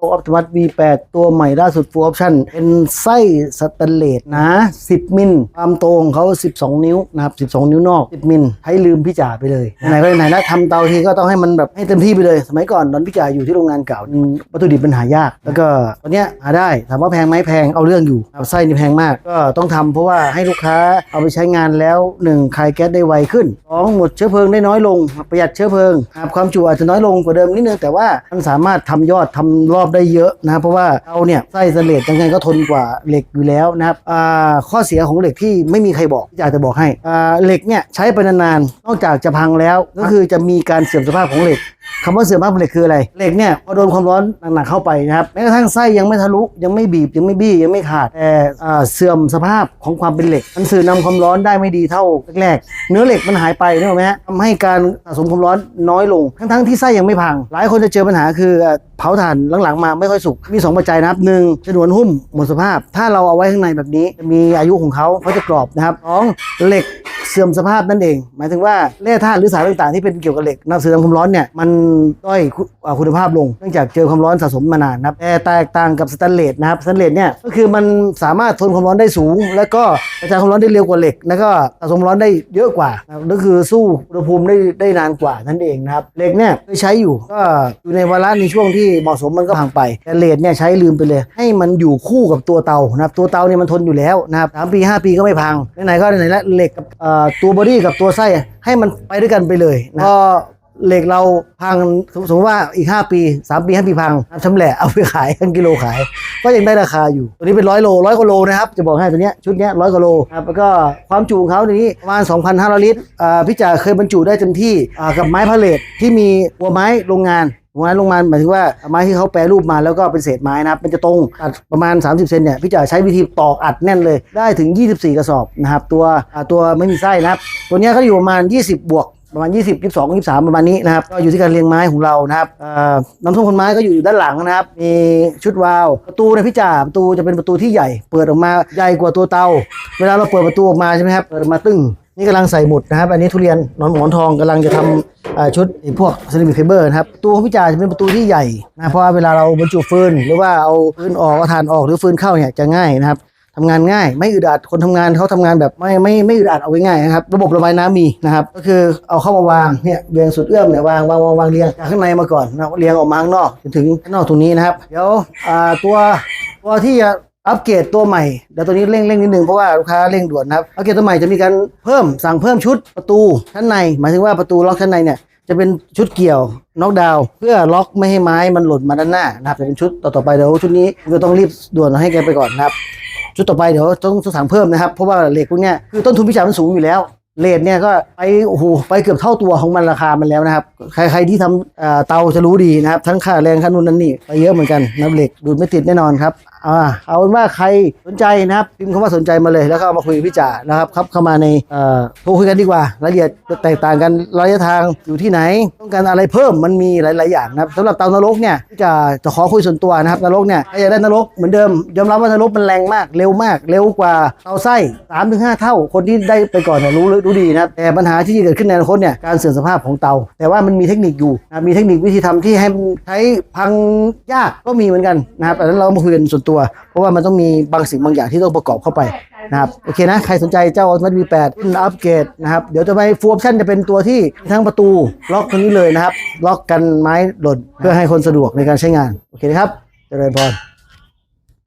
ออปติมัส V8 ตัวใหม่ล่าสุด Full Option เป็นไส้สแตนเลสนะ 10 มิล ความโตของเขา 12 นิ้วนะครับ 12 นิ้วนอก 10 มิล ให้ลืมพี่จ่าไปเลย ไหนก็ไหนๆแล้วทำเตาทีก็ต้องให้มันแบบให้เต็มที่ไปเลย สมัยก่อนตอนพี่จ่าอยู่ที่โรงงานเก่าวัตถุดิบมันหายาก แล้วก็ตอนเนี้ยหาได้ ถามว่าแพงไหมแพง เอาเรื่องอยู่ ไส้นี่แพงมาก ก็ต้องทำเพราะว่าให้ลูกค้าเอาไปใช้งานแล้วหนึ่งคลายแก๊สได้ไวขึ้นสองหมดเชื้อเพลิงได้น้อยลง ประหยัดเชื้อเพลิงครับความจุอาจจะน้อยลงกว่าเดิมนิดนึง แต่ว่ามันสามารถทำยอดทำรอบได้เยอะนะเพราะว่าเราเนี่ยไส้สเลดยังไงก็ทนกว่าเหล็กอยู่แล้วนะครับข้อเสียของเหล็กที่ไม่มีใครบอกอยากจะบอกให้เหล็กเนี่ยใช้ไปนานๆนอกจากจะพังแล้ว ก็คือจะมีการเสื่อมสภาพของเหล็ก คำว่าเสื่อมสภาพของเหล็กคืออะไร เหล็กเนี่ยพอโดนความร้อนหนักๆเข้าไปนะครับแม้กระทั่งไส้ยังไม่ทะลุยังไม่บีบยังไม่บี้ยังไม่ขาดแต่อ่าเสื่อมสภาพของความเป็นเหล็ก มันสื่อนำความร้อนได้ไม่ดีเท่าแรกๆเนื้อเหล็กมันหายไปนึกออกไหมฮะทำให้การสะสมความร้อนน้อยลง ทั้งๆที่ไส้ยังไม่พัง หลายคนจะเจอปัญหาคืออะเผาถ่านหลังๆมาไม่ค่อยสุกมีสองปัจจัยนะครับหนึ่งฉนวนหุ้มหมดสภาพ ถ้าเราเอาไว้ข้างในแบบนี้จะมีอายุของเขาเขาจะกรอบนะครับสองเหล็ก เสื่อมสภาพนั่นเอง หมายถึงว่าแร่ธาตุหรือสารต่างๆที่เป็นเกี่ยวกับเหล็กนำสื่อทำความร้อนเนี่ยมันด้อยคุณภาพลงเนื่องจากเจอความร้อนสะสมมานานนะครับแต่แตกต่างกับสแตนเลสนะครับสแตนเลสเนี่ยก็คือมันสามารถทนความร้อนได้สูง แล้วก็กระจายความร้อนได้เร็วกว่าเหล็ก แล้วก็สะสมร้อนได้เยอะกว่านะก็คือสู้อุณหภูมิได้ได้นานกว่านั่นเองนะครับเหล็กเนี่ยเคยใช้อยู่ก็อยู่ในวาระในช่วงที่เหมาะสมมันก็พังไปแต่เลสเนี่ยใช้ลืมไปเลย ให้มันอยู่คู่กับตัวเตานะครับตัวเตาเนี่ยมันทนอยู่แล้วนะครับสามปีห้าปีก็ไม่พังไหนๆก็ไหนๆล้วเหล็กกับตัวบอดี้กับตัวไส้ให้มันไปด้วยกันไปเลยนะพอเหล็กเราพังสมสมมติว่าอีก 5 ปี 3 ปี 5 ปีพังชำแหละเอาไปขายกันกิโลขาย ก็ยังได้ราคาอยู่ ตัวนี้เป็นร้อยโลร้อยกว่าโลนะครับ จะบอกให้ตัวเนี้ยชุดเนี้ยร้อยกว่าโลครับแล้วก็ความจุของเขาในนี้ประมาณ 2,500 ลิตรอ่าพี่จ่าเคยบรรจุได้เต็มที่อ่ากับไม้พาเลทที่มีหัวไม้โรงงานหัว ไม้โรงงานหมายถึงว่าไม้ที่เขาแปรรูปมาแล้วก็เป็นเศษไม้นะครับมันจะตรงอัดประมาณ 30 เซนเนี่ยพี่จ่าใช้วิธีตอกอัดแน่นเลย ได้ถึง 24 กระสอบนะครับตัวตัวไม่มีไส้นะครับ ตัวเนี้ยเขาอยู่ประมาณ 20 บวกประมาณ 20 22 23 ประมาณนี้นะครับ ก็อยู่ที่การเรียงไม้ของเรานะครับน้ำส้มคนไม้ก็อยู่ด้านหลังนะครับ มีชุดวาล์วประตูนี่ยพี่จ่าประตูจะเป็นประตูที่ใหญ่ เปิดออกมาใหญ่กว่าตัวเตา เวลาเราเปิดประตูออกมาใช่ไหมครับ เปิดออกมาตึ้ง นี่กำลังใส่หมุดนะครับ อันนี้ทุเรียนนอนหมอนทองกำลังจะทำอ่า ชุดไอ้พวกเซรามิกไฟเบอร์นะครับตูของพี่จ่าจะเป็นประตูที่ใหญ่นะเพราะว่าเวลาเราบรรจุฟืนหรือว่าเอาฟืนออกเอาถ่านออกหรือฟืนเข้าเนี่ยจะง่ายนะครับทำงานง่าย ไม่อึดอัดคนทำงานเขาทำงานแบบไม่ไม่ไม่อึดอัดเอาไว้ง่ายนะครับระบบระบายน้ำมีนะครับก็คือเอาเข้ามาวางเนี่ยเรียงสุดเอื้อมเนี่ยวางวางวางวางเรียงจากข้างในมาก่อนนะเรียงออกมาข้างนอกจนถึงข้างนอกตรงนี้นะครับ เดี๋ยวตัวตัวที่จะ อัปเกรดตัวใหม่เดี๋ยวตัวนี้เร่งเร่งนิดนึงเพราะว่าลูกค้าเร่งด่วนนะครับอัปเกรดตัวใหม่จะมีการเพิ่มสั่งเพิ่มชุดประตูชั้นใน หมายถึงว่าประตูล็อกชั้นในเนี่ยจะเป็นชุดเกี่ยวน็อกดาวน์เพื่อล็อกไม่ให้ไม้มันหล่นมาด้านหน้านะครับจะเป็นชุดต่อๆไปเดี๋ยวชุดนี้เราต้องรีบด่วนให้แกไปก่อนนะครับ ชุดต่อไปเดี๋ยวต้องสั่งเพิ่มนะครับ เพราะว่าเหล็กพวกเนี้ยคือต้นทุนพิจารมันสูงอยู่แล้วเลทเนี่ยก็ไปโอ้โหไปเกือบเท่าตัวของมันราคามันแล้วนะครับ ใครใครที่ทำเอ่อเตาจะรู้ดีนะครับ ทั้งค่าแรงค่านู่นนั่นนี่ไปเยอะเหมือนกันนะครับเหล็กดูดไม่ติดแน่นอนครับอ่าเอาเป็นว่าใครสนใจนะครับพิมพ์คำว่าสนใจมาเลยแล้วก็เอามาคุยกับพี่จ่านะครับครับเข้ามาในเอ่อโทรคุยกันดีกว่ารายละเอียดแตกต่างกันระยะทางอยู่ที่ไหน ต้องการอะไรเพิ่มมันมีหลาย ๆ อย่างนะครับสำหรับเตานรกเนี่ยพี่จ่าจะขอคุยส่วนตัวนะครับนรกเนี่ยถ้าอยากได้นรกเหมือนเดิมยอมรับว่านรกมันแรงมากเร็วมาก เร็วกว่าเตาไส้สามถึงห้าเท่า คนที่ได้ไปก่อนเนี่ยรู้รู้ดีนะครับแต่ปัญหาที่จะเกิดขึ้นในอนาคตเนี่ยการเสื่อมสภาพของเตา แต่ว่ามันมีเทคนิคอยู่นะมีเทคนิควิธีทำที่ให้มันใช้พังยากก็มีเหมือนกันนะครับแต่นั้นเรามาคุยกันส่วนตัว เพราะว่ามันต้องมีบางสิ่งบางอย่างที่ต้องประกอบเข้าไปนะครับโอเคนะใครสนใจเจ้า Ultimate V8 รุ่นอัปเกรดนะครับเดี๋ยวจะไปฟูออปชั่นจะเป็นตัวที่ทั้งประตูล็อกตรงนี้เลยนะครับ ล็อกกันไม้หล่นเพื่อให้คนสะดวกในการใช้งาน โอเคนะครับเจริญพร